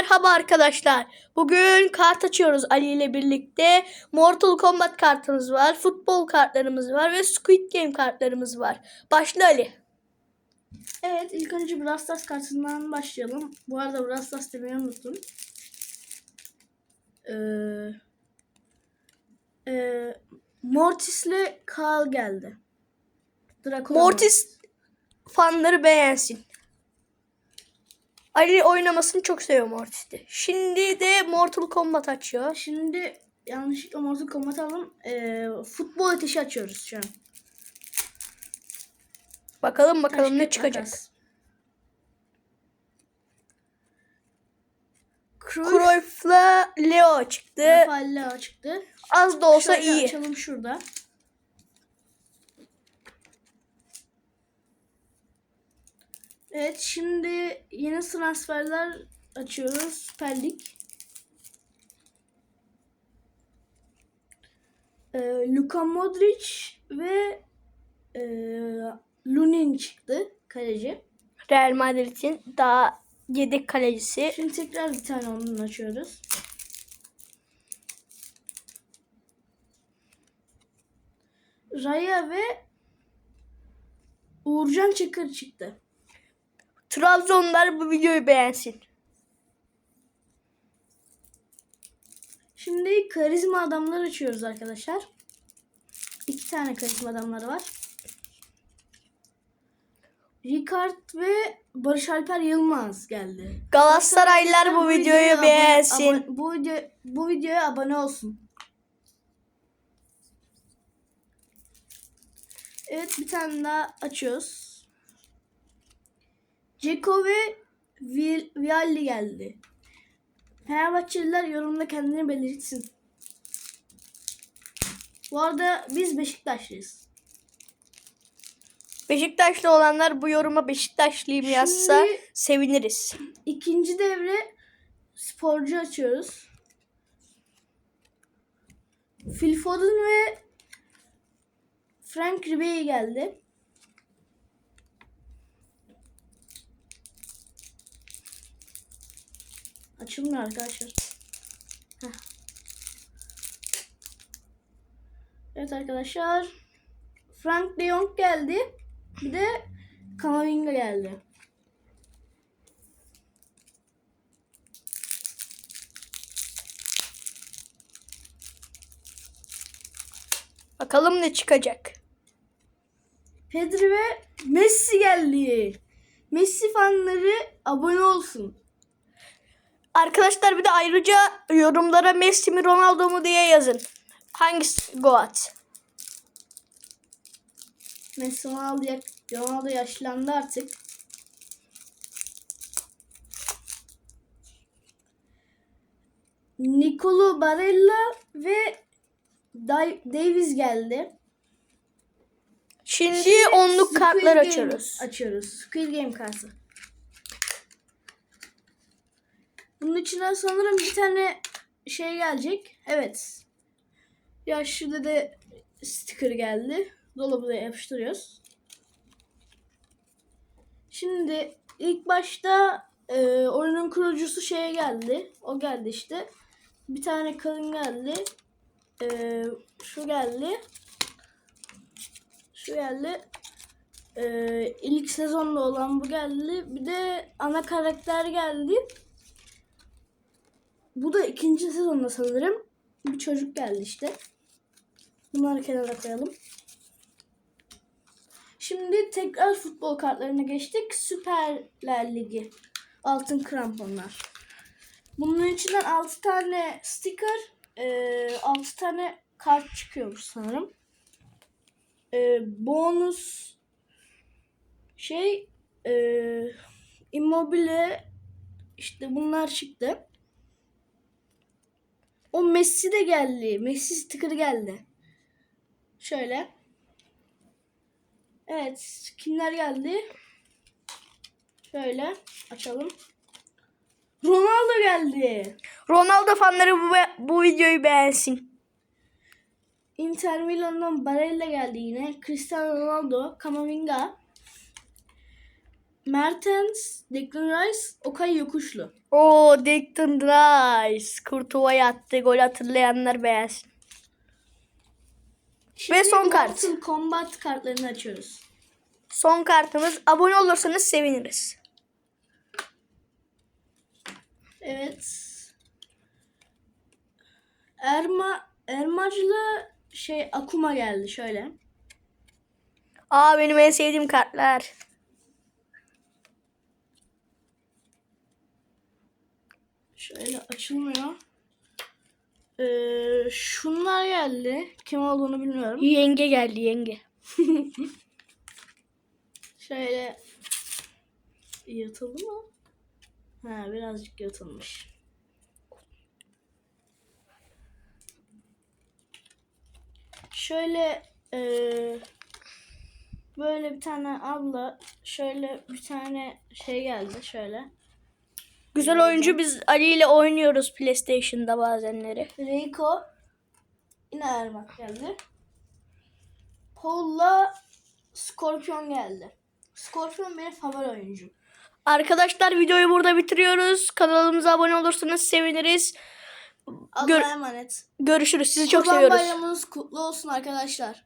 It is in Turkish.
Merhaba arkadaşlar. Bugün kart açıyoruz Ali ile birlikte. Mortal Kombat kartımız var, futbol kartlarımız var ve Squid Game kartlarımız var. Başla Ali. Evet ilk önce Brawl Stars kartından başlayalım. Bu arada Brawl Stars demeyi unuttum. Ee, e, Mortis'le Carl geldi. Draco Mortis fanları beğensin. Ali oynamasını çok seviyor Mortis'te. Şimdi de Mortal Kombat açıyor. Şimdi yanlışlıkla Mortal Kombat aldım. Ee, futbol ateşi açıyoruz şu an. Bakalım bakalım Taş, ne çıkacak. makas. Cruyff, Cruyff'la Leo çıktı. Rafael çıktı. Az da olsa Şöyle iyi. açalım şurada. Evet şimdi yeni transferler açıyoruz. Süper Lig. Ee, Luka Modric ve e, Lunin çıktı kaleci. Real Madrid'in daha yedek kalecisi. Şimdi tekrar bir tane ondan açıyoruz. Raya ve Uğurcan Çakır çıktı. Trabzonlar bu videoyu beğensin. Şimdi karizma adamlar açıyoruz arkadaşlar. İki tane karizma adamları var. Ricard ve Barış Alper Yılmaz geldi. Galatasaraylılar bu videoyu beğensin. abone- bu video bu videoya abone olsun. Evet bir tane daha açıyoruz. Ceko ve Vi- Vialli geldi. Fenerbahçeliler yorumda kendini belirtsin. Bu arada biz Beşiktaşlıyız. Beşiktaşlı olanlar bu yoruma Beşiktaşlıyım yazsa Şimdi- seviniriz. İkinci devre sporcu açıyoruz. Phil Foden ve Frank Ribery geldi. Açılmıyor arkadaşlar. Heh. Evet arkadaşlar. Frank de Jong geldi. Bir de Kamavinga geldi. Bakalım ne çıkacak. Pedri ve Messi geldi. Messi fanları abone olsun. Arkadaşlar bir de ayrıca yorumlara Messi mi Ronaldo mu diye yazın. Hangisi Goat? Messi Ronaldo, Ronaldo yaşlandı artık. Nicolo Barella ve Davies geldi. Şimdi, Şimdi onluk kartlar açıyoruz. Açıyoruz. Squid Game kartı. Bunun içinden sanırım bir tane şey gelecek. Evet. Ya şurada da sticker geldi. Dolabı da yapıştırıyoruz. Şimdi ilk başta e, oyunun kurucusu şeye geldi. O geldi işte. Bir tane kadın geldi. E, şu geldi. Şu geldi. Ee, ilk sezonda olan bu geldi. Bir de ana karakter geldi. Bu da ikinci sezonda sanırım. Bir çocuk geldi işte. Bunları kenara koyalım. Şimdi tekrar futbol kartlarına geçtik. Süperler Ligi. Altın kramponlar. Bunun içinden 6 tane sticker, e, 6 tane kart çıkıyormuş sanırım. E, bonus şey e, immobile işte bunlar çıktı. O Messi de geldi. Messi sticker geldi. Şöyle. Evet. Kimler geldi? Şöyle açalım. Ronaldo geldi. Ronaldo fanları bu, bu videoyu beğensin. Inter Milan'dan Barella geldi yine. Cristiano Ronaldo, Camavinga, Mertens, Declan Rice, Okay Yokuşlu. O Declan Rice. Kurtuva'ya attı. Gol hatırlayanlar beğensin. Ve son kart. Mortal Kombat kartlarını açıyoruz. Son kartımız. Abone olursanız seviniriz. Evet. Erma Ermaclı şey Akuma geldi şöyle. Aa benim en sevdiğim kartlar. Şöyle açılmıyor. Ee, şunlar geldi. Kim olduğunu bilmiyorum. Yenge geldi yenge. Şöyle yırtıldı mı? Ha birazcık yırtılmış. Şöyle eee, böyle bir tane abla şöyle bir tane şey geldi şöyle. Güzel oyuncu biz Ali ile oynuyoruz PlayStation'da bazenleri. Reiko yine Ermak geldi. Paul'la Scorpion geldi. Scorpion benim favori oyuncum. Arkadaşlar videoyu burada bitiriyoruz. Kanalımıza abone olursanız seviniriz. Allah'a Gör- emanet. Görüşürüz. Sizi çok Kurban seviyoruz. bayramınız kutlu olsun arkadaşlar.